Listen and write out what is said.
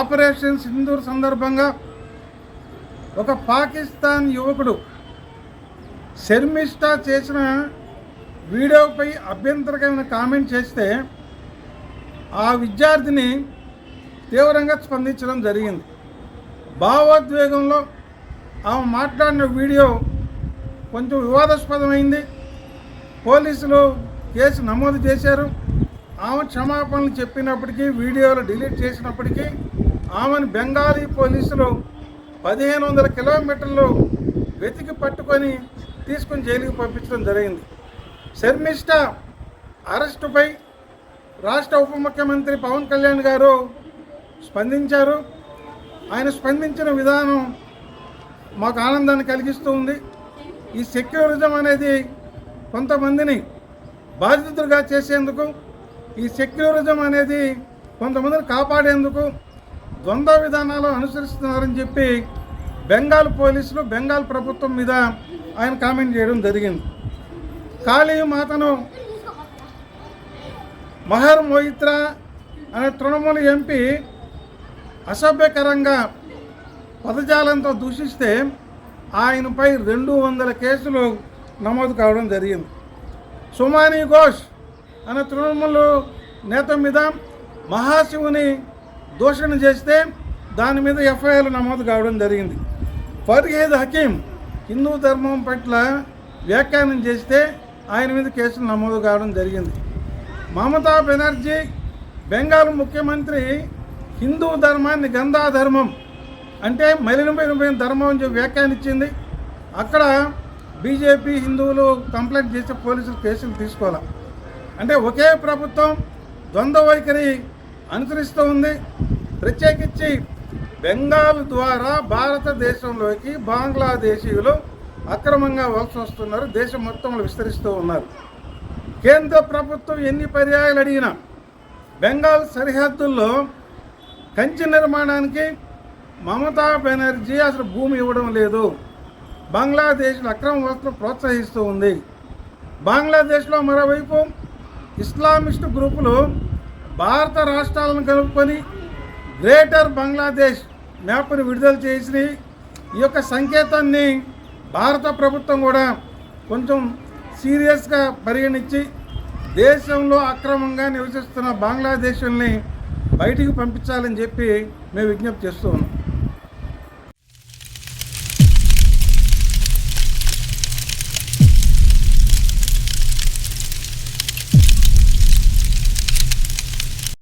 Operation Sindoor సందర్భంగా ఒక పాకిస్తాన్ యువకుడు శర్మిష్ట చేసిన వీడియోపై అభ్యంతరకరమైన కామెంట్ చేస్తే ఆ విద్యార్థిని తీవ్రంగా స్పందించడం జరిగింది. భావోద్వేగంలో ఆమె మాట్లాడిన వీడియో కొంచెం వివాదాస్పదమైంది. పోలీసులు కేసు నమోదు చేశారు. ఆమె క్షమాపణలు చెప్పినప్పటికీ వీడియోలు డిలీట్ చేసినప్పటికీ ఆమెను బెంగాలీ పోలీసులు పదిహేను వందల కిలోమీటర్లు వెతికి పట్టుకొని తీసుకుని జైలుకి పంపించడం జరిగింది. శర్మిష్ట అరెస్టుపై రాష్ట్ర ఉప ముఖ్యమంత్రి పవన్ కళ్యాణ్ గారు స్పందించారు. ఆయన స్పందించిన విధానం మాకు ఆనందాన్ని కలిగిస్తూ ఉంది. ఈ సెక్యులరిజం అనేది కొంతమందిని బాధితులుగా చేసేందుకు ఈ సెక్యులరిజం అనేది కొంతమందిని కాపాడేందుకు ద్వంద్వ విధానాలు అనుసరిస్తున్నారని చెప్పి బెంగాల్ పోలీసులు బెంగాల్ ప్రభుత్వం మీద ఆయన కామెంట్ చేయడం జరిగింది. కాళీ మాతను మహర్ మోయిత్రా అనే తృణమూల ఎంపీ అసభ్యకరంగా పదజాలంతో దూషిస్తే ఆయనపై రెండు వందల కేసులు నమోదు కావడం జరిగింది. సుమానీ ఘోష్ అనే తృణమూల నేత మీద మహాశివుని దూషణ చేస్తే దాని మీద ఎఫ్ఐఆర్ నమోదు కావడం జరిగింది. ఫర్హీద్ హకీం హిందూ ధర్మం పట్ల వ్యాఖ్యానం చేస్తే ఆయన మీద కేసులు నమోదు కావడం జరిగింది. మమతా బెనర్జీ బెంగాల్ ముఖ్యమంత్రి హిందూ ధర్మాన్ని గంధా ధర్మం అంటే మలినమైన ధర్మం అని చెప్పి వ్యాఖ్యానించింది. అక్కడ బీజేపీ హిందువులు కంప్లైంట్ చేసి పోలీసులు కేసులు తీసుకోవాలి? అంటే ఒకే ప్రభుత్వం ద్వంద్వ వైఖరి అనుసరిస్తూ ఉంది. ప్రత్యేకించి బెంగాల్ ద్వారా భారతదేశంలోకి బంగ్లాదేశీయులు అక్రమంగా వలస వస్తున్నారు. దేశం మొత్తంలో విస్తరిస్తూ ఉన్నారు. కేంద్ర ప్రభుత్వం ఎన్ని పర్యాయాలు అడిగినా బెంగాల్ సరిహద్దుల్లో కంచి నిర్మాణానికి మమతా బెనర్జీ అసలు భూమి ఇవ్వడం లేదు. బంగ్లాదేశ్లో అక్రమ వలసను ప్రోత్సహిస్తూ ఉంది. బంగ్లాదేశ్లో మరోవైపు ఇస్లామిస్ట్ గ్రూపులు భారత రాష్ట్రాలను కలుపుకొని గ్రేటర్ బంగ్లాదేశ్ మ్యాప్ను విడుదల చేసిన ఈ యొక్క సంకేతాన్ని భారత ప్రభుత్వం కూడా కొంచెం సీరియస్గా పరిగణించి దేశంలో అక్రమంగా నివసిస్తున్న బంగ్లాదేశుల్ని బయటికి పంపించాలని చెప్పి మేము విజ్ఞప్తి చేస్తూ ఉన్నాం.